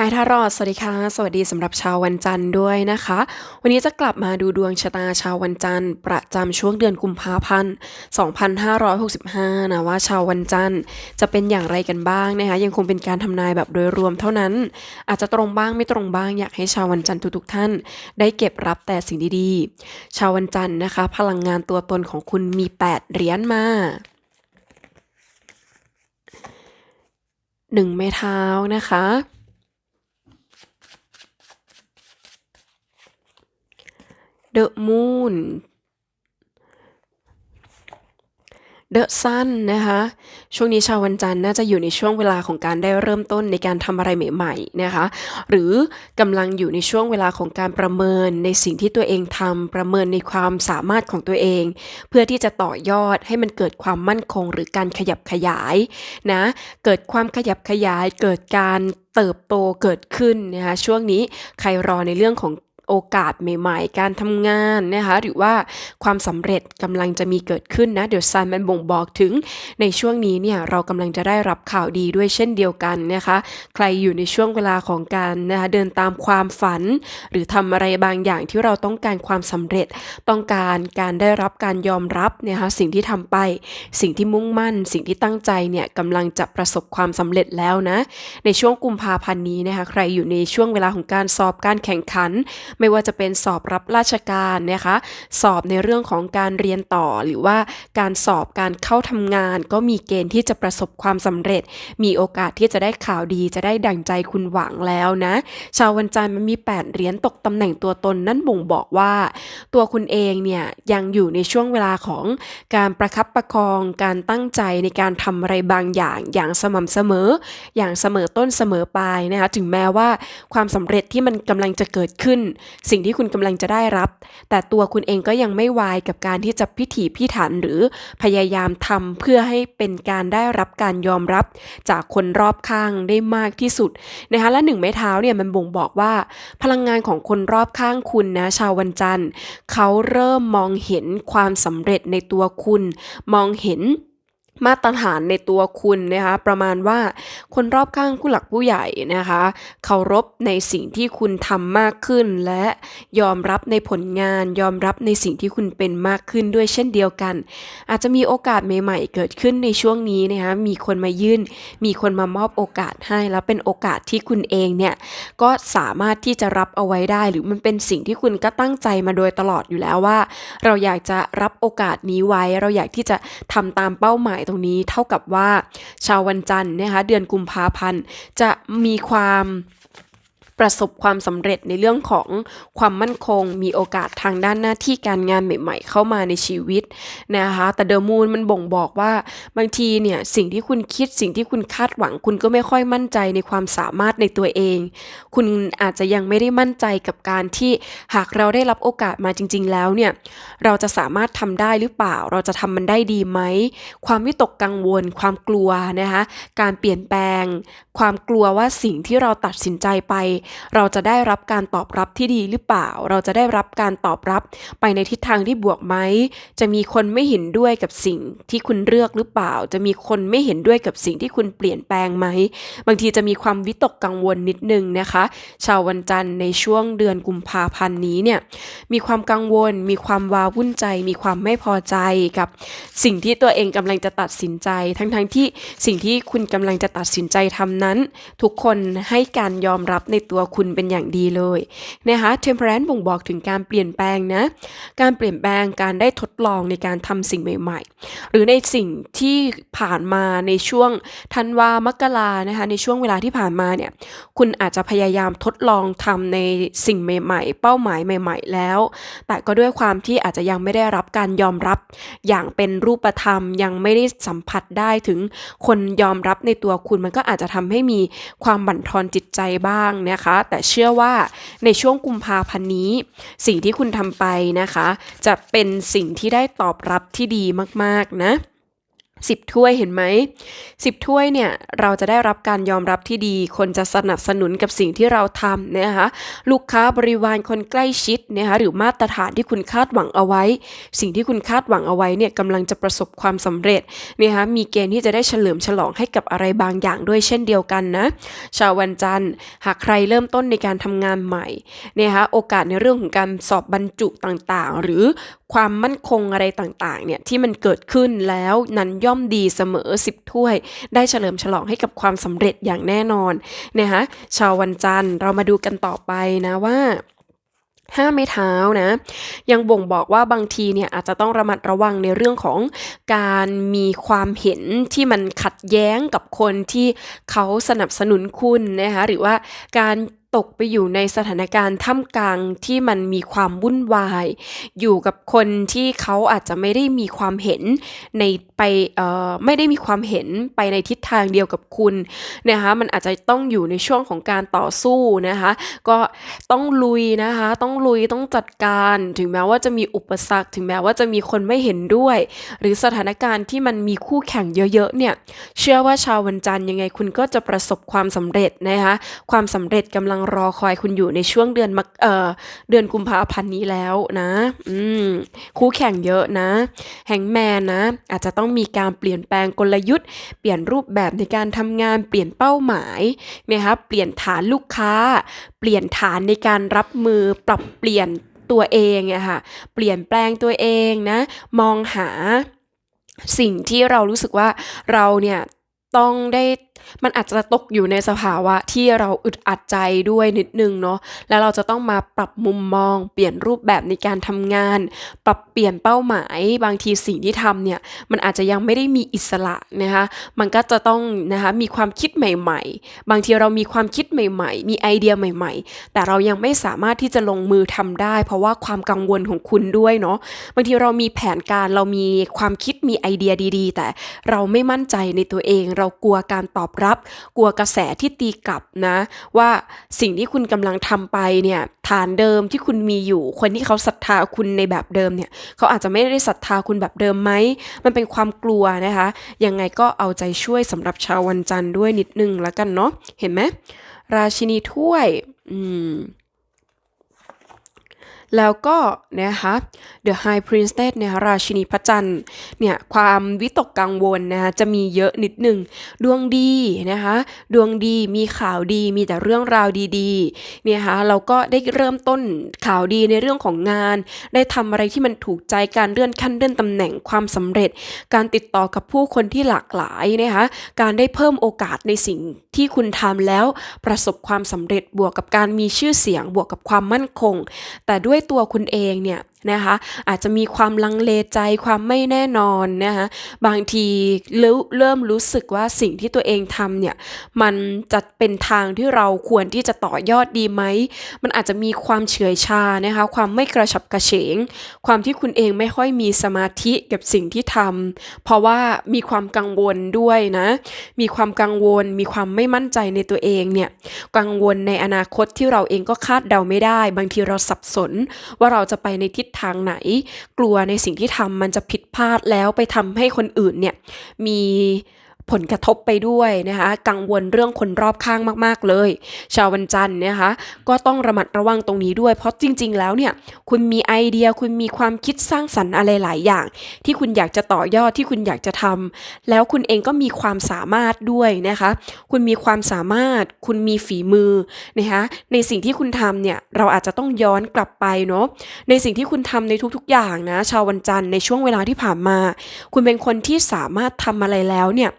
ฮายทารอดสวัสดีค่ะ สวัสดีสำหรับชาววันจันทร์ด้วยนะคะ วันนี้จะกลับมาดูดวงชะตาชาววันจันทร์ ประจำช่วงเดือนกุมภาพันธ์ 2565 นะว่าชาววันจันทร์จะเป็นอย่างไรกันบ้างนะคะ ยังคงเป็นการทำนายแบบโดยรวมเท่านั้น อาจจะตรงบ้างไม่ตรงบ้างอยากให้ชาววันจันทร์ทุกๆท่าน ได้เก็บรับแต่สิ่งดีๆ ชาววันจันทร์นะคะ พลังงานตัวตนของคุณมี 8 เหรียญมาหนึ่งไม้เท้านะคะ The Moon The Sun นะคะ ช่วงนี้ชาววันจันทร์น่าจะอยู่ในช่วงเวลาของการได้เริ่มต้นในการทำอะไรใหม่ๆนะคะ หรือกำลังอยู่ในช่วงเวลาของการประเมินในสิ่งที่ตัวเองทำประเมินในความสามารถของตัวเอง เพื่อที่จะต่อยอดให้มันเกิดความมั่นคง หรือการขยับขยายนะ เกิดความขยับขยาย เกิดการเติบโตเกิดขึ้นนะคะช่วงนี้ใครรอในเรื่องของ โอกาสใหม่ๆ การทำงานนะคะหรือว่าความสำเร็จกำลังจะมีเกิดขึ้นนะเดี๋ยวซันมันบ่งบอกถึงในช่วงนี้เนี่ยเรากำลังจะได้รับข่าวดีด้วยเช่นเดียวกันนะคะ ใครอยู่ในช่วงเวลาของการนะคะเดินตามความฝัน หรือทำอะไรบางอย่างที่เราต้องการความสำเร็จ ต้องการการได้รับการยอมรับนะคะสิ่งที่ทำไป สิ่งที่มุ่งมั่น สิ่งที่ตั้งใจเนี่ยกำลังจะประสบความสำเร็จแล้วนะ ในช่วงกุมภาพันธ์นี้นะคะใครอยู่ในช่วงเวลาของการสอบการแข่งขันไม่ว่าจะเป็นสอบรับราชการนะคะ สอบในเรื่องของการเรียนต่อหรือว่าการสอบการเข้าทำงาน ก็มีเกณฑ์ที่จะประสบความสำเร็จ มีโอกาสที่จะได้ข่าวดีจะได้ดั่งใจคุณหวังแล้วนะ ชาววันจันทร์มันมี 8เหรียญตกตำแหน่งตัวตนนั่นบ่งบอกว่า ตัวคุณเองเนี่ยยังอยู่ในช่วงเวลาของการประคับประคองการตั้งใจในการทำอะไรบางอย่างอย่างสม่ำเสมอ อย่างเสมอต้นเสมอปลายนะคะถึงแม้ว่าความสำเร็จที่มันกำลังจะเกิดขึ้นสิ่งที่คุณกำลังจะได้รับ แต่ตัวคุณเองก็ยังไม่วายกับการที่จะพิถีพิถันหรือพยายามทำเพื่อให้เป็นการได้รับการยอมรับจากคนรอบข้างได้มากที่สุดนะคะและหนึ่งไม้เท้าเนี่ยมันบ่งบอกว่า พลังงานของคนรอบข้างคุณนะชาววันจันทร์เขาเริ่มมองเห็นความสำเร็จในตัวคุณ มองเห็น มาตรฐานในตัวคุณนะคะประมาณว่าคนรอบข้างผู้หลักผู้ใหญ่นะคะเคารพในสิ่งที่คุณทำมากขึ้น และยอมรับในผลงาน ยอมรับในสิ่งที่คุณเป็นมากขึ้นด้วยเช่นเดียวกัน อาจจะมีโอกาสใหม่ๆ เกิดขึ้นในช่วงนี้นะคะมีคนมายื่น มีคนมามอบโอกาสให้ แล้วเป็นโอกาสที่คุณเองเนี่ยก็สามารถที่จะรับเอาไว้ได้ หรือมันเป็นสิ่งที่คุณก็ตั้งใจมาโดยตลอดอยู่แล้วว่า เราอยากจะรับโอกาสนี้ไว้ เราอยากที่จะทำตามเป้าหมายตรงนี้เท่ากับว่า ชาววันจันทร์นะคะเดือนกุมภาพันธ์จะมีความ ประสบความสำเร็จในเรื่องของความมั่นคง มีโอกาสทางด้านหน้าที่การงานใหม่ ๆ เข้ามาในชีวิตนะคะแต่เดอะมูนมันบ่งบอกว่าบางทีเนี่ยสิ่งที่คุณคิดสิ่งที่คุณคาดหวัง คุณก็ไม่ค่อยมั่นใจในความสามารถในตัวเอง คุณอาจจะยังไม่ได้มั่นใจกับการที่หากเราได้รับโอกาสมาจริง ๆ แล้วเนี่ยเราจะสามารถทำได้หรือเปล่า เราจะทำมันได้ดีไหม ความวิตกกังวล ความกลัวนะคะการเปลี่ยนแปลง ความกลัวว่าสิ่งที่เราตัดสินใจไปเราจะได้รับการตอบรับที่ดีหรือเปล่า เราจะได้รับการตอบรับไปในทิศทางที่บวกไหม จะมีคนไม่เห็นด้วยกับสิ่งที่คุณเลือกหรือเปล่า จะมีคนไม่เห็นด้วยกับสิ่งที่คุณเปลี่ยนแปลงไหม บางทีจะมีความวิตกกังวลนิดนึงนะคะ ชาววันจันทร์ในช่วงเดือนกุมภาพันธ์นี้เนี่ยมีความกังวล มีความวาวุ่นใจ มีความไม่พอใจกับสิ่งที่ตัวเองกำลังจะตัดสินใจ ทั้งๆทที่สิ่งที่คุณกำลังจะตัดสินใจทำนั้น ทุกคนให้การยอมรับในตัวคุณเป็นอย่างดีเลยนะคะ Temperance บ่งบอกถึงการเปลี่ยนแปลงนะ การเปลี่ยนแปลงการได้ทดลองในการทำสิ่งใหม่ๆ หรือในสิ่งที่ผ่านมาในช่วงธันวามกรานะคะในช่วงเวลาที่ผ่านมาเนี่ยคุณอาจจะพยายามทดลองทำในสิ่งใหม่ๆ เป้าหมายใหม่ ๆ แล้ว แต่ก็ด้วยความที่อาจจะยังไม่ได้รับการยอมรับอย่างเป็นรูปธรรมยังไม่ได้สัมผัสได้ถึงคนยอมรับในตัวคุณมันก็อาจจะทำให้มีความบั่นทอนจิตใจบ้างนะคะแต่เชื่อว่าในช่วงกุมภาพันธ์นี้ สิ่งที่คุณทำไปนะคะ จะเป็นสิ่งที่ได้ตอบรับที่ดีมากๆนะ สิบถ้วยเห็นไหมสิบถ้วยเนี่ยเราจะได้รับการยอมรับที่ดี คนจะสนับสนุนกับสิ่งที่เราทำนะคะลูกค้าบริวารคนใกล้ชิดนะคะหรือมาตรฐานที่คุณคาดหวังเอาไว้ สิ่งที่คุณคาดหวังเอาไว้เนี่ยกำลังจะประสบความสำเร็จนะคะมีเกณฑ์ที่จะได้เฉลิมฉลองให้กับอะไรบางอย่างด้วยเช่นเดียวกันนะชาววันจันทร์หากใครเริ่มต้นในการทำงานใหม่นะคะโอกาสในเรื่องของการสอบบรรจุต่างๆ หรือ ความมั่นคงอะไรต่างๆเนี่ยที่มันเกิดขึ้นแล้วนั้นย่อมดีเสมอสิบถ้วย ได้เฉลิมฉลองให้กับความสำเร็จอย่างแน่นอนนะคะชาววันจันทร์เรามาดูกันต่อไปนะว่าห้าไม้เท้านะยังบ่งบอกว่าบางทีเนี่ยอาจจะต้องระมัดระวังในเรื่องของการมีความเห็นที่มันขัดแย้งกับคนที่เขาสนับสนุนคุณนะคะหรือว่าการ ตกไปอยู่ในสถานการณ์ท่ามกลางที่มันมีความวุ่นวาย อยู่กับคนที่เขาอาจจะไม่ได้มีความเห็นใน ไปเอ่อไม่ได้มีความเห็นไปในทิศทางเดียวกับคุณนะคะมันอาจจะต้องอยู่ในช่วงของการต่อสู้นะคะก็ต้องลุยนะคะต้องลุยต้องจัดการถึงแม้ว่าจะมีอุปสรรค ถึงแม้ว่าจะมีคนไม่เห็นด้วย หรือสถานการณ์ที่มันมีคู่แข่งเยอะๆเนี่ยเชื่อว่าชาววันจันทร์ยังไงคุณก็จะประสบความสำเร็จนะคะความสำเร็จกำลังรอคอยคุณอยู่ในช่วงเดือนมกเอ่อเดือนกุมภาพันธ์นี้แล้วนะอืมคู่แข่งเยอะนะแฮงแมนนะอาจจะต้องต้องมีการเปลี่ยนแปลงกลยุทธ์ เปลี่ยนรูปแบบในการทำงาน เปลี่ยนเป้าหมายนะคะเปลี่ยนฐานลูกค้า เปลี่ยนฐานในการรับมือ ปรับเปลี่ยนตัวเองอะค่ะ เปลี่ยนแปลงตัวเองนะ มองหาสิ่งที่เรารู้สึกว่าเราเนี่ยต้องได้ มันอาจจะตกอยู่ในสภาวะที่เราอึดอัดใจด้วยนิดนึงเนาะ แล้วเราจะต้องมาปรับมุมมอง เปลี่ยนรูปแบบในการทำงาน ปรับเปลี่ยนเป้าหมาย บางทีสิ่งที่ทำเนี่ย มันอาจจะยังไม่ได้มีอิสระนะคะ มันก็จะต้องนะคะมีความคิดใหม่ ๆ บางทีเรามีความคิดใหม่ ๆ มีไอเดียใหม่ ๆ แต่เรายังไม่สามารถที่จะลงมือทำได้ เพราะว่าความกังวลของคุณด้วยเนาะ บางทีเรามีแผนการ เรามีความคิด มีไอเดียดี ๆ แต่เราไม่มั่นใจในตัวเอง เรากลัวการตอบรับ กลัวกระแสที่ตีกลับนะ ว่าสิ่งที่คุณกำลังทำไปเนี่ยฐานเดิมที่คุณมีอยู่ คนที่เขาศรัทธาคุณในแบบเดิมเนี่ยเขาอาจจะไม่ได้ศรัทธาคุณแบบเดิมไหมมันเป็นความกลัวนะคะยังไงก็เอาใจช่วยสำหรับชาววันจันทร์ด้วยนิดนึงแล้วกันเนาะเห็นไหมราชินีถ้วย อืม แล้วก็นะคะ The High Priestess เนี่ยราชินีพระจันทร์เนี่ยความวิตกกังวลนะคะจะมีเยอะนิดหนึ่งดวงดีนะคะดวงดีมีข่าวดีมีแต่เรื่องราวดีๆเนี่ยคะเราก็ได้เริ่มต้นข่าวดีในเรื่องของงาน ได้ทำอะไรที่มันถูกใจการเลื่อนขั้นเลื่อนตำแหน่งความสำเร็จ การติดต่อกับผู้คนที่หลากหลายนะคะการได้เพิ่มโอกาสในสิ่งที่คุณทำแล้วประสบความสำเร็จบวกกับการมีชื่อเสียงบวกกับความมั่นคง แต่ด้วยตัวคุณเองเนี่ย นะคะอาจจะมีความลังเลใจความไม่แน่นอนนะคะบางทีเริ่มรู้สึกว่าสิ่งที่ตัวเองทำเนี่ยมันจะเป็นทางที่เราควรที่จะต่อยอดดีไหม มันอาจจะมีความเฉื่อยชานะคะความไม่กระฉับกระเฉง ความที่คุณเองไม่ค่อยมีสมาธิกับสิ่งที่ทำเพราะว่ามีความกังวลด้วยนะมีความกังวล มีความไม่มั่นใจในตัวเองเนี่ยกังวลในอนาคตที่เราเองก็คาดเดาไม่ได้ บางทีเราสับสนว่าเราจะไปในทิศทางไหน กลัวในสิ่งที่ทำมันจะผิดพลาดแล้วไปทำให้คนอื่นเนี่ยมี ผลกระทบไปด้วยนะคะกังวลเรื่องคนรอบข้างมากๆเลย ชาววันจันทร์นะคะก็ต้องระมัดระวังตรงนี้ด้วย เพราะจริง ๆ แล้วเนี่ยคุณมีไอเดียคุณมีความคิดสร้างสรรค์อะไรหลายอย่าง ที่คุณอยากจะต่อยอดที่คุณอยากจะทำแล้วคุณเองก็มีความสามารถด้วยนะคะคุณมีความสามารถ คุณมีฝีมือนะคะในสิ่งที่คุณทำเนี่ยเราอาจจะต้องย้อนกลับไปเนาะในสิ่งที่คุณทำในทุกๆ อย่างนะชาววันจันทร์ในช่วงเวลาที่ผ่านมา คุณเป็นคนที่สามารถทำอะไรแล้วเนี่ย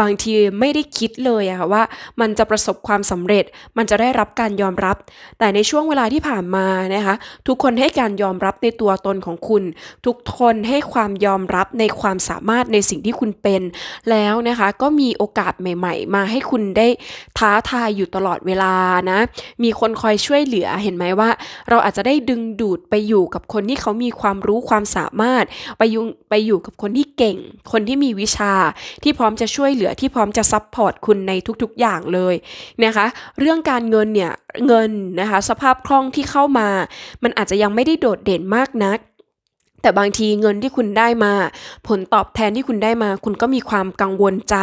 บางทีไม่ได้คิดเลยอะค่ะว่า มันจะประสบความสำเร็จ มันจะได้รับการยอมรับ แต่ในช่วงเวลาที่ผ่านมานะคะ ทุกคนให้การยอมรับในตัวตนของคุณ ทุกคนให้ความยอมรับในความสามารถในสิ่งที่คุณเป็น แล้วนะคะก็มีโอกาสใหม่ ๆ มาให้คุณได้ท้าทายอยู่ตลอดเวลานะ มีคนคอยช่วยเหลือเห็นไหมว่า เราอาจจะได้ดึงดูดไปอยู่กับคนที่เขามีความรู้ความสามารถ ไปยู่งไปอยู่กับคนที่เก่ง คนที่มีวิชาที่พร้อมจะช่วยเหลือที่พร้อมจะซัพพอร์ตคุณในทุกๆอย่างเลยนะคะ เรื่องการเงินเนี่ยเงินนะคะ สภาพคล่องที่เข้ามา มันอาจจะยังไม่ได้โดดเด่นมากนัก แต่บางทีเงินที่คุณได้มา ผลตอบแทนที่คุณได้มา คุณก็มีความกังวลใจ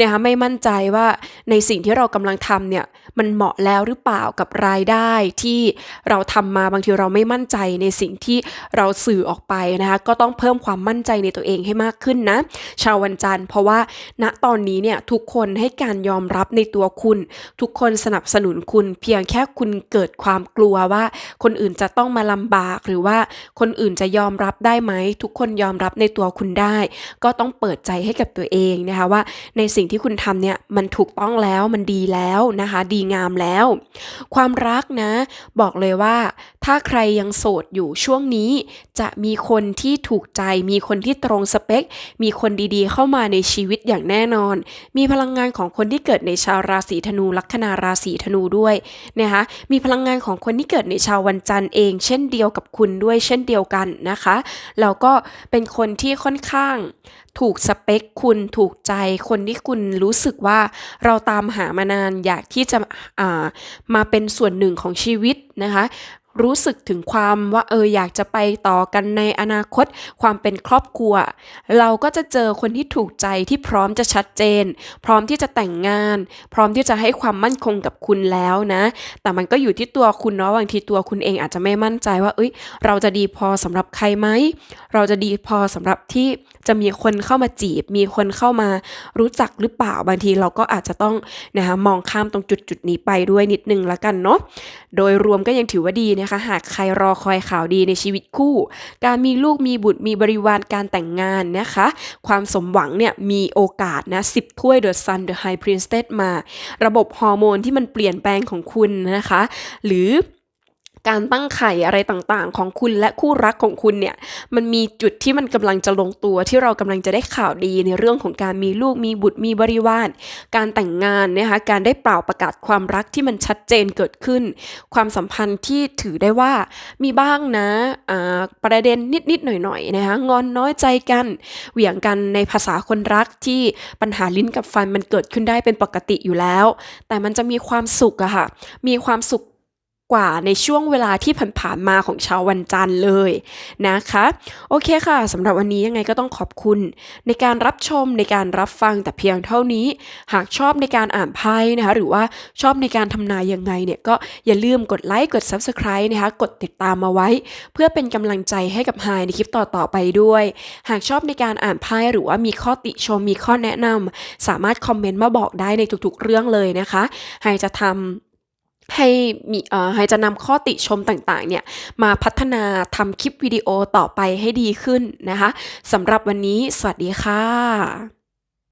นะคะไม่มั่นใจว่าในสิ่งที่เรากำลังทำเนี่ยมันเหมาะแล้วหรือเปล่ากับรายได้ที่เราทำมาบางทีเราไม่มั่นใจในสิ่งที่เราสื่อออกไปนะคะก็ต้องเพิ่มความมั่นใจในตัวเองให้มากขึ้นนะ ชาววันจันทร์เพราะว่าณตอนนี้เนี่ยทุกคนให้การยอมรับในตัวคุณ ทุกคนสนับสนุนคุณ เพียงแค่คุณเกิดความกลัวว่า คนอื่นจะต้องมาลำบากหรือว่าคนอื่นจะยอมรับได้ไหม ทุกคนยอมรับในตัวคุณได้ ก็ต้องเปิดใจให้กับตัวเองนะคะว่าในสิ่งที่คุณทำเนี่ยมันถูกต้องแล้วมันดีแล้วนะคะ ดีงามแล้ว ความรักนะบอกเลยว่าถ้าใครยังโสดอยู่ช่วงนี้ จะมีคนที่ถูกใจ มีคนที่ตรงสเปค มีคนดีๆ เข้ามาในชีวิตอย่างแน่นอน มีพลังงานของคนที่เกิดในชาวราศีธนูลัคนาราศีธนูด้วยนะคะมีพลังงานของคนที่เกิดในชาววันจันทร์เอง เช่นเดียวกับคุณด้วยเช่นเดียวกันนะคะแล้วก็เป็นคนที่ค่อนข้างถูกสเปคคุณถูกใจคนที่คุณรู้สึกว่าเราตามหามานานอยากที่จะมาเป็นส่วนหนึ่งของชีวิตนะคะ รู้สึกถึงความว่าเอออยากจะไปต่อกันในอนาคต ความเป็นครอบครัว เราก็จะเจอคนที่ถูกใจที่พร้อมจะชัดเจน พร้อมที่จะแต่งงาน พร้อมที่จะให้ความมั่นคงกับคุณแล้วนะ แต่มันก็อยู่ที่ตัวคุณเนาะบางทีตัวคุณเองอาจจะไม่มั่นใจว่า เอ้ย เราจะดีพอสำหรับใครไหมเราจะดีพอสำหรับที่จะมีคนเข้ามาจีบ มีคนเข้ามารู้จักหรือเปล่าบางทีเราก็อาจจะต้องนะคะมองข้ามตรงจุดจุดนี้ไปด้วยนิดนึงล้วกันเนาะโดยรวมก็ยังถือว่าดีนะคะหากใครรอคอยข่าวดีในชีวิตคู่ การมีลูกมีบุตรมีบริวารการแต่งงานนะคะ ความสมหวังเนี่ยมีโอกาสนะสิบถ้วย The Sun The High Priestess มา ระบบฮอร์โมนที่มันเปลี่ยนแปลงของคุณนะคะ หรือ การตั้งไข่อะไรต่างๆ ของคุณและคู่รักของคุณเนี่ยมันมีจุดที่มันกำลังจะลงตัวที่เรากำลังจะได้ข่าวดีในเรื่องของการมีลูกมีบุตรมีบริวารการแต่งงานนะคะการได้เปล่าประกาศความรักที่มันชัดเจนเกิดขึ้น ความสัมพันธ์ที่ถือได้ว่ามีบ้างนะอ่าประเด็นนิดๆหน่อยๆนะคะงอนน้อยใจกันเหวี่ยงกันในภาษาคนรักที่ปัญหาลิ้นกับฟันมันเกิดขึ้นได้เป็นปกติอยู่แล้ว แต่มันจะมีความสุขอะค่ะมีความสุข กว่าในช่วงเวลาที่ผ่านๆมาของชาววันจันทร์เลยนะคะ โอเคค่ะสำหรับวันนี้ยังไงก็ต้องขอบคุณ ในการรับชมในการรับฟังแต่เพียงเท่านี้ หากชอบในการอ่านไพ่นะคะ หรือว่าชอบในการทำนายยังไงเนี่ยก็อย่าลืมกดไลค์กด Subscribe นะคะ กดติดตามมาไว้ เพื่อเป็นกำลังใจให้กับไฮในคลิปต่อๆไปด้วย หากชอบในการอ่านไพ่หรือว่ามีข้อติชมมีข้อแนะนำสามารถคอมเมนต์มาบอกได้ในทุกๆเรื่องเลยนะคะไฮจะทำ ให้มีเอ่อให้จะนำข้อติชมต่างๆเนี่ยมาพัฒนาทำคลิปวิดีโอต่อไปให้ดีขึ้นนะคะสำหรับวันนี้ สวัสดีค่ะ